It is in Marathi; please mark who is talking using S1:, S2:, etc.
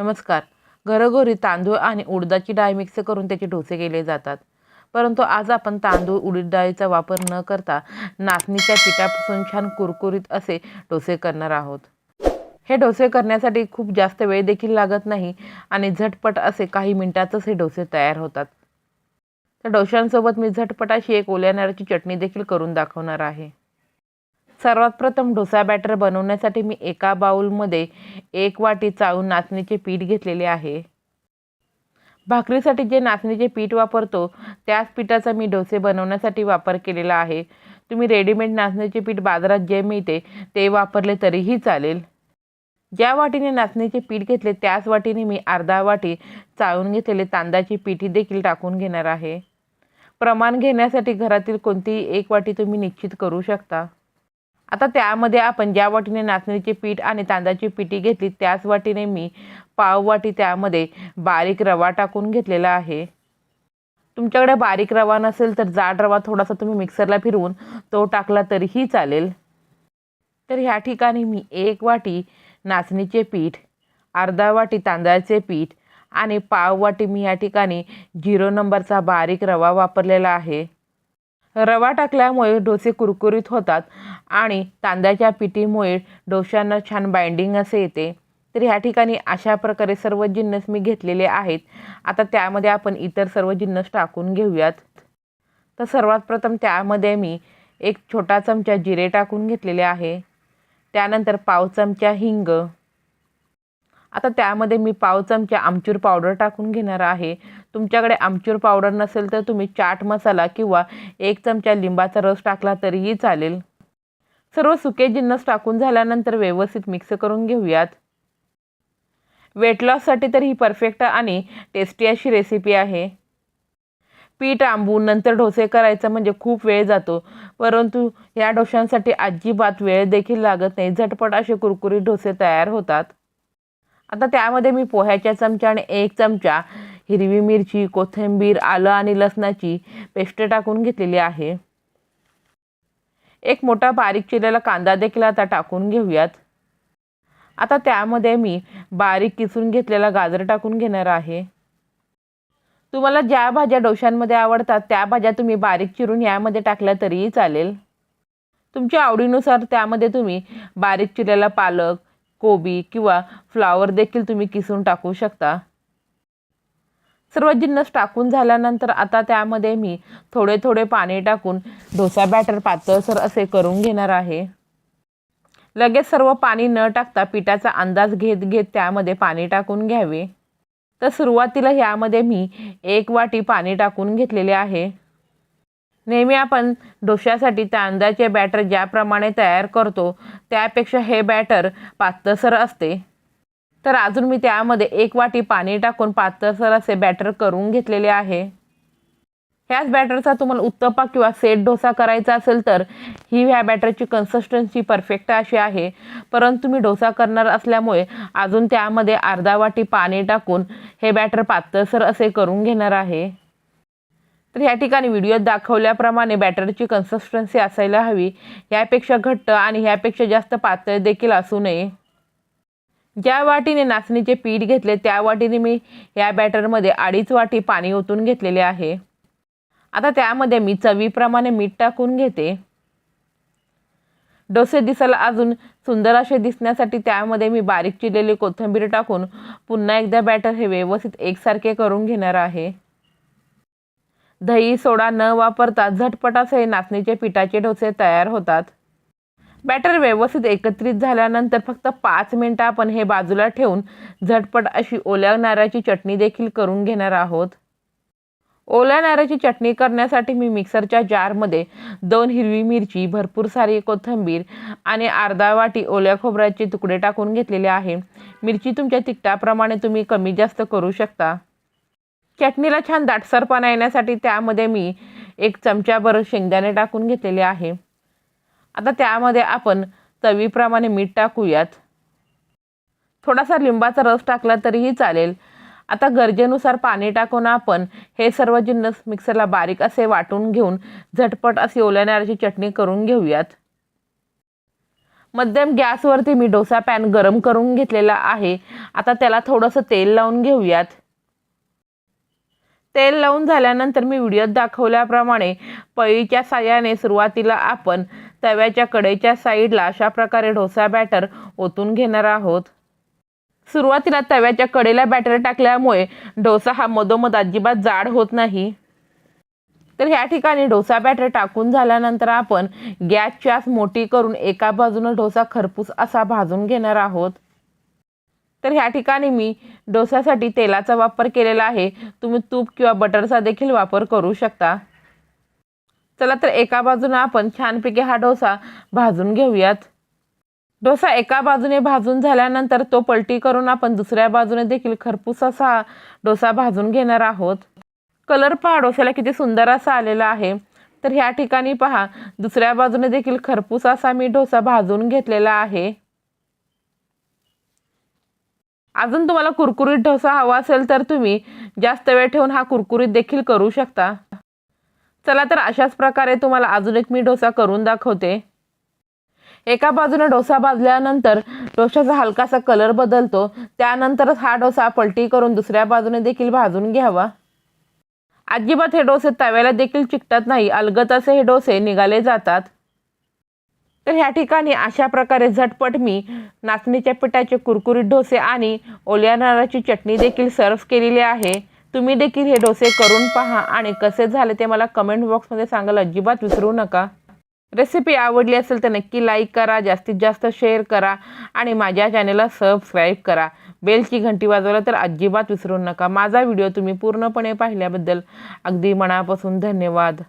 S1: नमस्कार. घरोघरी तांदूळ आणि उडदाची डाळ मिक्स करून त्याचे डोसे केले जातात. परंतु आज आपण तांदूळ उडीद डाळीचा वापर न करता नाचणीच्या पिठापासून छान कुरकुरीत असे डोसे करणार आहोत. हे डोसे करण्यासाठी खूप जास्त वेळ देखील लागत नाही आणि झटपट असे काही मिनिटातच हे डोसे तयार होतात. त्या डोशांसोबत मी झटपट अशी एक ओल्या नारळाची चटणी देखील करून दाखवणार आहे. सर्वात प्रथम डोसा बॅटर बनवण्यासाठी मी एका बाऊलमध्ये एक वाटी चाळून नाचणीचे पीठ घेतलेले आहे. भाकरीसाठी जे नाचणीचे पीठ वापरतो त्याच पिठाचा मी डोसे बनवण्यासाठी वापर केलेला आहे. तुम्ही रेडीमेड नाचणीचे पीठ बाजारात जे मिळते ते वापरले तरीही चालेल. ज्या वाटीने नाचणीचे पीठ घेतले त्याच वाटीने मी अर्धा वाटी चाळून घेतलेले तांदळाची पीठी देखील टाकून घेणार आहे. प्रमाण घेण्यासाठी घरातील कोणतीही एक वाटी तुम्ही निश्चित करू शकता. आता त्यामध्ये आपण ज्या वाटीने नाचणीचे पीठ आणि तांदळाची पिठी घेतली त्याच वाटीने मी पाव वाटी त्यामध्ये बारीक रवा टाकून घेतलेला आहे. तुमच्याकडे बारीक रवा नसेल तर जाड रवा थोडासा तुम्ही मिक्सरला फिरवून तो टाकला तरीही चालेल. तर ह्या ठिकाणी मी एक वाटी नाचणीचे पीठ अर्धा वाटी तांदळाचे पीठ आणि पाव वाटी मी या ठिकाणी झिरो नंबरचा बारीक रवा वापरलेला आहे. रवा टाकल्यामुळे डोसे कुरकुरीत होतात आणि तांदळाच्या पिठीमुळे डोश्यांना छान बाइंडिंग असे येते. तर ह्या ठिकाणी अशा प्रकारे सर्व जिन्नस मी घेतलेले आहेत. आता त्यामध्ये आपण इतर सर्व जिन्नस टाकून घेऊयात. तर सर्वात प्रथम त्यामध्ये मी एक छोटा चमचा जिरे टाकून घेतलेले आहे. त्यानंतर पाव चमचा हिंग आता त्यामध्ये मी पाव चमचा आमचूर पावडर टाकून घेणार आहे. तुमच्याकडे आमचूर पावडर नसेल तर तुम्ही चाट मसाला किंवा एक चमचा लिंबाचा रस टाकला तरीही चालेल. सर्व सुके जिन्नस टाकून झाल्यानंतर व्यवस्थित मिक्स करून घेऊयात. वेट लॉससाठी तर ही परफेक्ट आणि टेस्टी अशी रेसिपी आहे. पीठ आंबून नंतर डोसे करायचं म्हणजे खूप वेळ जातो. परंतु या डोशांसाठी अजिबात वेळ देखील लागत नाही. झटपट असे कुरकुरीत डोसे तयार होतात. आता त्यामध्ये मी पोह्याच्या चमच्याने एक चमचा हिरवी मिरची कोथिंबीर आलं आणि लसणाची पेस्ट टाकून घेतलेली आहे. एक मोठा बारीक चिरलेला कांदा देखील आता टाकून घेऊयात. आता त्यामध्ये मी बारीक किसून घेतलेला गाजर टाकून घेणार आहे. तुम्हाला ज्या भाज्या डोशांमध्ये आवडतात त्या भाज्या तुम्ही बारीक चिरून यामध्ये टाकल्या तरीही चालेल. तुमच्या आवडीनुसार त्यामध्ये तुम्ही बारीक चिरलेला पालक कोबी किंवा फ्लावर देखील तुम्ही किसून टाकू शकता. सर्व जिन्नस टाकून झाल्यानंतर आता त्यामध्ये मी थोडे थोडे पाणी टाकून डोसा बॅटर पातळसर असे करून घेणार आहे. लगेच सर्व पाणी न टाकता पिठाचा अंदाज घेत घेत त्यामध्ये पाणी टाकून घ्यावे. तर सुरुवातीला ह्यामध्ये मी एक वाटी पाणी टाकून घेतलेले आहे. नेहमी आपण डोश्यासाठी तांदळाचे बॅटर ज्याप्रमाणे तयार करतो त्यापेक्षा हे बॅटर पातळसर असते. तर अजून मी त्यामध्ये एक वाटी पाणी टाकून पातळसर असे बॅटर करून घेतलेले आहे. ह्याच बॅटरचा तुम्हाला उत्तप्पा किंवा सेट डोसा करायचा असेल तर ही ह्या बॅटरची कन्सिस्टन्सी परफेक्ट अशी आहे. परंतु मी डोसा करणार असल्यामुळे अजून त्यामध्ये अर्धा वाटी पाणी टाकून हे बॅटर पातळसर असे करून घेणार आहे. तर ह्या ठिकाणी व्हिडिओत दाखवल्याप्रमाणे बॅटरची कन्सिस्टन्सी असायला हवी. यापेक्षा घट्ट आणि ह्यापेक्षा जास्त पातळ देखील असू नये. ज्या वाटीने नाचणीचे पीठ घेतले त्या वाटीने मी या बॅटरमध्ये अडीच वाटी पाणी ओतून घेतलेले आहे. आता त्यामध्ये मी चवीप्रमाणे मीठ टाकून घेते. डोसे दिसायला अजून सुंदर असे दिसण्यासाठी त्यामध्ये मी बारीक चिरलेली कोथिंबीर टाकून पुन्हा एकदा बॅटर हे व्यवस्थित एकसारखे करून घेणार आहे. दही सोडा न वापरता झटपट असे नाचणीचे पिठाचे डोसे तयार होतात. बॅटर व्यवस्थित एकत्रित झाल्यानंतर फक्त पाच मिनटं आपण हे बाजूला ठेवून झटपट अशी ओल्या नारळाची चटणी देखील करून घेणार आहोत. ओल्या नारळाची चटणी करण्यासाठी मी मिक्सरच्या जारमध्ये दोन हिरवी मिरची भरपूर सारी कोथिंबीर आणि अर्धा वाटी ओल्या खोबऱ्याचे तुकडे टाकून घेतलेले आहे. मिरची तुमच्या तिखटाप्रमाणे तुम्ही कमी जास्त करू शकता. चटणीला छान दाटसरपणा येण्यासाठी त्यामध्ये मी एक चमच्याभर शेंगदाणे टाकून घेतलेले आहे. आता त्यामध्ये आपण चवीप्रमाणे मीठ टाकूयात. थोडासा लिंबाचा रस टाकला तरीही चालेल. आता गरजेनुसार पाणी टाकून आपण हे सर्व जिन्नस मिक्सरला बारीक असे वाटून घेऊन झटपट अशी ओल्या नारळाची चटणी करून घेऊयात. मध्यम गॅसवरती मी डोसा पॅन गरम करून घेतलेला आहे. आता त्याला थोडंसं तेल लावून घेऊयात. तेल लावून झाल्यानंतर मी व्हिडिओत दाखवल्याप्रमाणे पळीच्या साह्याने सुरुवातीला आपण तव्याच्या कडेच्या साईडला अशा प्रकारे डोसा बॅटर ओतून घेणार आहोत. सुरुवातीला तव्याच्या कडेला बॅटर टाकल्यामुळे डोसा हा मधोमध अजिबात जाड होत नाही. तर ह्या ठिकाणी डोसा बॅटर टाकून झाल्यानंतर आपण गॅसची आस मोठी करून एका बाजूनं डोसा खरपूस असा भाजून घेणार आहोत. तर ह्या ठिकाणी मी डोसासाठी तेलाचा वापर केलेला आहे. तुम्ही तूप किंवा बटरचा देखील वापर करू शकता. चला तर एका बाजूनं आपण छानपैकी हा डोसा भाजून घेऊयात. डोसा एका बाजूने भाजून झाल्यानंतर तो पलटी करून आपण दुसऱ्या बाजूने देखील खरपूस असा डोसा भाजून घेणार आहोत. कलर पहा डोस्याला किती सुंदर असा आलेला आहे. तर ह्या ठिकाणी पहा दुसऱ्या बाजूने देखील खरपूस असा मी डोसा भाजून घेतलेला आहे. अजून तुम्हाला कुरकुरीत डोसा हवा असेल तर तुम्ही जास्त वेळ ठेवून हा कुरकुरीत देखील करू शकता. चला तर अशाच प्रकारे तुम्हाला अजून एक मी डोसा करून दाखवते. एका बाजूने डोसा भाजल्यानंतर डोशाचा हलकासा कलर बदलतो. त्यानंतरच हा डोसा पलटी करून दुसऱ्या बाजूने देखील भाजून घ्यावा. अजिबात हे डोसे तव्याला देखील चिकटत नाही. अलगत असे हे डोसे निघाले जातात. तर ह्या ठिकाणी अशा प्रकारे झटपट मी नाचणीच्या पिठाचे कुरकुरीत डोसे आणि ओल्या नारळाची चटणी देखील सर्व केलेली आहे. तुम्ही देखील हे डोसे करून पहा आणि कसे झाले ते मला कमेंट बॉक्समध्ये सांगायला अजिबात विसरू नका. रेसिपी आवडली असेल तर नक्की लाईक करा जास्तीत जास्त शेअर करा आणि माझ्या चॅनेलला सबस्क्राईब करा. बेलची घंटी वाजवला तर अजिबात विसरू नका. माझा व्हिडिओ तुम्ही पूर्णपणे पाहिल्याबद्दल अगदी मनापासून धन्यवाद.